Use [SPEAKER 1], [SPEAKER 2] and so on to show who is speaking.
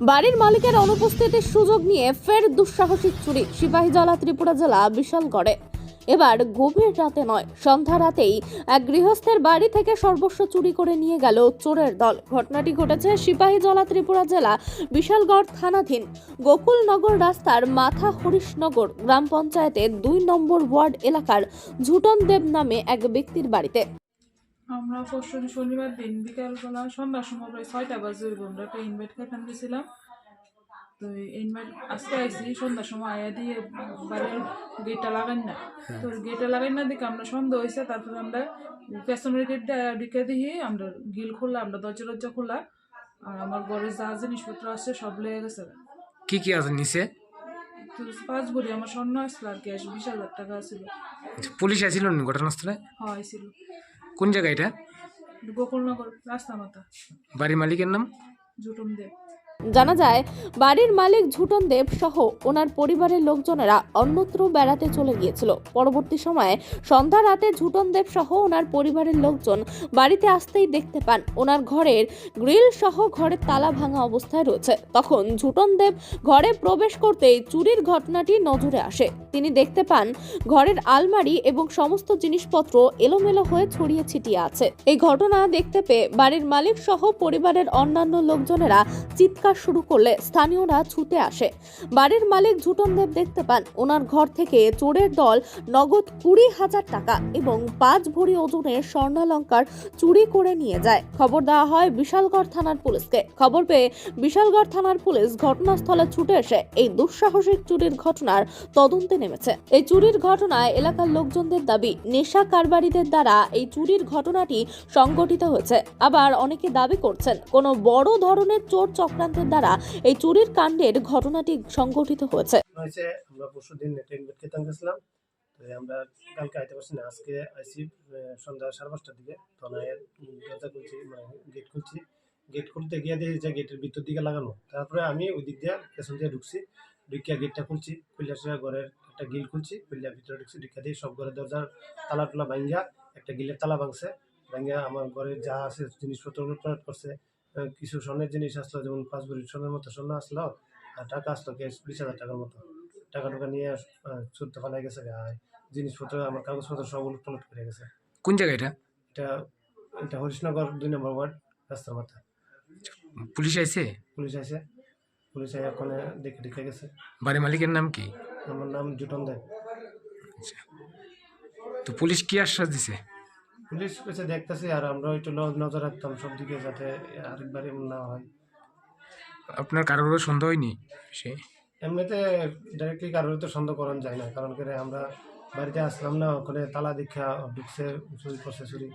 [SPEAKER 1] বাড়ির মালিকের অনুপস্থিতির সুযোগ নিয়ে ফের দুঃসাহসিক চুরি সিপাহীজলা ত্রিপুরা জেলা বিশালগড়ে। এবার গভীর রাতে নয়, সন্ধ্যা রাতেই এক গৃহস্থের বাড়ি থেকে সর্বস্ব চুরি করে নিয়ে গেল চোরের দল। ঘটনাটি ঘটেছে সিপাহীজলা ত্রিপুরা জেলা বিশালগড় থানাধীন গোকুলনগর রাস্তার মাথা হরিশনগর গ্রাম পঞ্চায়েতের দুই নম্বর ওয়ার্ড এলাকার ঝুটন দেব নামে এক ব্যক্তির বাড়িতে।
[SPEAKER 2] আমরা পরশুদিন শনিবার দিন বিকালবেলা সন্ধ্যার সময় প্রায় ছয়টা বাজে হইব। আমরা একটা ইনভাইট খাইতাম গেছিলাম তো ইনভাইট আজকে আইসি সন্ধ্যার সময় আয়া দিয়ে বাড়ির গেটটা লাগাই না তো গেটটা লাগাই না দিকে আমরা সন্ধ্যা হয়েছে তারপরে আমরা পেছনের গেটটা দিকে দিয়ে আমরা গিল খোলা আমরা দরজা দরজা খোলা আর আমার ঘরে যা জিনিসপত্র আছে সব লেগে গেছে।
[SPEAKER 3] কি কি আছে নিচে?
[SPEAKER 2] তো পাঁচ ভরি আমার স্বর্ণ আসছিল আর ক্যাশ বিশ হাজার টাকা ছিল
[SPEAKER 3] পুলিশ আসছিল ঘটনাস্থলে?
[SPEAKER 2] হ্যাঁ আইছিল।
[SPEAKER 3] কোন জায়গা এটা?
[SPEAKER 2] গোকুলনগর রাস্তা মাথা
[SPEAKER 3] বাড়ির মালিকের নাম?
[SPEAKER 2] জুটুম দেব।
[SPEAKER 1] জানা যায়, বাড়ির মালিক ঝুটন দেব সহ ওনার পরিবারের লোকজনেরা অন্যত্র বেড়াতে চলে গিয়েছিল। পরবর্তী সময়ে সন্ধ্যা রাতে ঝুটন দেব সহ ওনার পরিবারের লোকজন বাড়িতে আসতেই দেখতে পান ওনার ঘরের গ্রিল সহ ঘরের তালা ভাঙা অবস্থায় রয়েছে। তখন ঝুটন দেব ঘরে প্রবেশ করতেই চুরির ঘটনাটি নজরে আসে। তিনি দেখতে পান ঘরের আলমারি এবং সমস্ত জিনিসপত্র এলোমেলো হয়ে ছড়িয়ে ছিটিয়ে আছে। এই ঘটনা দেখতে পেয়ে বাড়ির মালিক সহ পরিবারের অন্যান্য লোকজনেরা চিৎকার শুরু করলে স্থানীয়রা ছুটে আসে। বাড়ির মালিক ঝুটন দেব দেখতে পান, ওনার ঘর থেকে চোরের দল নগদ কুড়ি হাজার টাকা এবং পাঁচ ভরি ওজনের স্বর্ণালঙ্কার চুরি করে নিয়ে যায়। খবর দেওয়া হয় বিশালগড় থানার পুলিশকে। খবর পেয়ে বিশালগড় থানার পুলিশ ঘটনাস্থলে ছুটে এসে এই দুঃসাহসিক চুরির ঘটনার তদন্তে নেমেছে। এই চুরির ঘটনায় এলাকার লোকজনদের দাবি, নেশা কারবারিদের দ্বারা এই চুরির ঘটনাটি সংগঠিত হয়েছে। আবার অনেকে দাবি করছেন, কোনো বড় ধরনের চোর চক্রান্তের দ্বারা এই চুরির কাণ্ডের ঘটনাটি সংগঠিত হয়েছে।
[SPEAKER 4] আমরা পরশু দিন গেছিলাম। আমরা কালকে আইতে পারছি না, আজকে আইসি সন্ধ্যা সাড়ে পাঁচটার দিকে। তখন দরজা খুলছি মানে গেট খুলছি। গেট খুলতে গিয়ে দেখি যে গেটের ভিতর দিকে লাগানো। তারপরে আমি ওই দিক দিয়ে পেছন দিয়ে ঢুকছি, ঢুকিয়া গেটটা খুলছি। খুললে সে ঘরের একটা গিল খুলছি খুললে ভিতরে ঢুকছি, ঢুকিয়া দিয়ে সব ঘরের দরজার তালা টুলা ভাঙ্গা একটা গিলের তালা ভাঙছে। ভাঙ্গা আমার ঘরে যা আছে জিনিসপত্র লুটপাট করছে কিছু স্বর্ণের জিনিস আসলো যেমন পাঁচ ভরি স্বর্ণের মতো স্বর্ণ আসলো আর টাকা আসলো ক্যাশ বিশ হাজার টাকার মতো। টাকা টাকা নিয়ে চুরতে ফেলাই গেছে আর জিনিসপত্র আমার কাগজপত্র সব উলট করে গেছে।
[SPEAKER 3] কোন জায়গা এটা?
[SPEAKER 4] এটা এটা হরিশনগর দুই নম্বর ওয়ার্ড রাস্তার মাথা।
[SPEAKER 3] পুলিশ আইছে?
[SPEAKER 4] পুলিশ আছে পুলিশ আইয়া ওখানে দেখে দেখে গেছে।
[SPEAKER 3] বাড়ির মালিকের নাম কি?
[SPEAKER 4] আমার নাম জুটন দেব
[SPEAKER 3] আচ্ছা। তো পুলিশ কি আশ্বাস দিছে?
[SPEAKER 4] পুলিশ কাছে দেখতেছি আর আমরা একটু নজর রাখতাম সব দিকে যাতে আরেকবার এমন না হয়।
[SPEAKER 3] আপনার কারোর উপর সন্দেহ হয়নি সে?
[SPEAKER 4] এমনিতে ডাইরেক্টলি কারোর তো সন্দেহ করান যায় না কারণ করে আমরা বাড়িতে আসলাম না ওখানে তালা দীক্ষা ঢুকছে চুরি করছে চুরি